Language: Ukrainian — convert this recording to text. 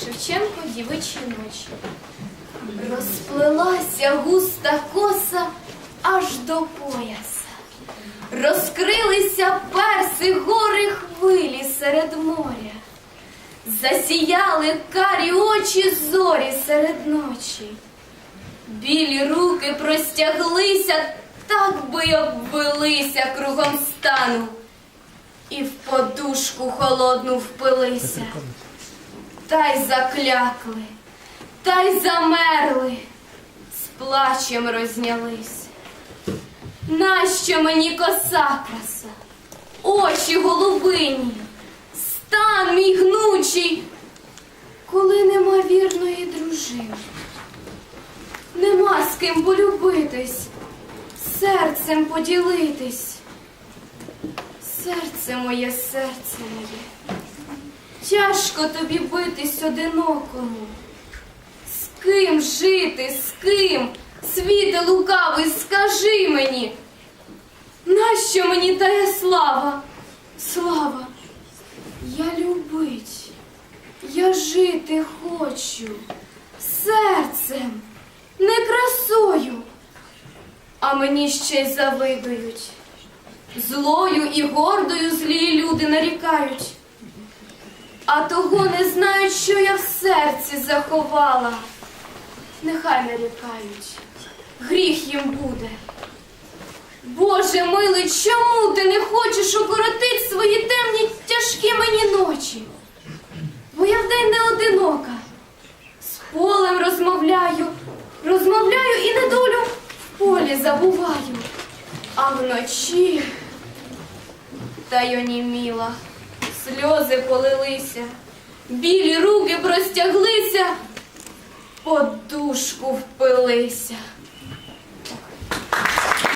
Шевченко дівичі ночі. Розплилася густа коса аж до пояса. Розкрилися перси гори хвилі серед моря. Засіяли карі очі зорі серед ночі. Білі руки простяглися, так би й обвелися кругом стану, і в подушку холодну впилися. Та й заклякли, та й замерли, з плачем рознялись. Нащо мені коса краса, очі голубині, стан мій гнучий, коли нема вірної дружини, нема з ким полюбитись, серцем поділитись, серце моє, серце моє. Тяжко тобі битись одинокому. З ким жити, з ким? Світе лукавий, скажи мені. Нащо мені тая слава? Слава, я любить, я жити хочу серцем, не красою, а мені ще й завидують. Злою і гордою злі люди нарікають а того не знають, що я в серці заховала. Нехай нарікають, гріх їм буде. Боже милий, чому ти не хочеш укоротить свої темні тяжкі мені ночі? Бо я вдень не одинока. З полем розмовляю, розмовляю і недолю в полі забуваю. А вночі та й оніміла, сльози полилися, білі руки простяглися, подушку впилися.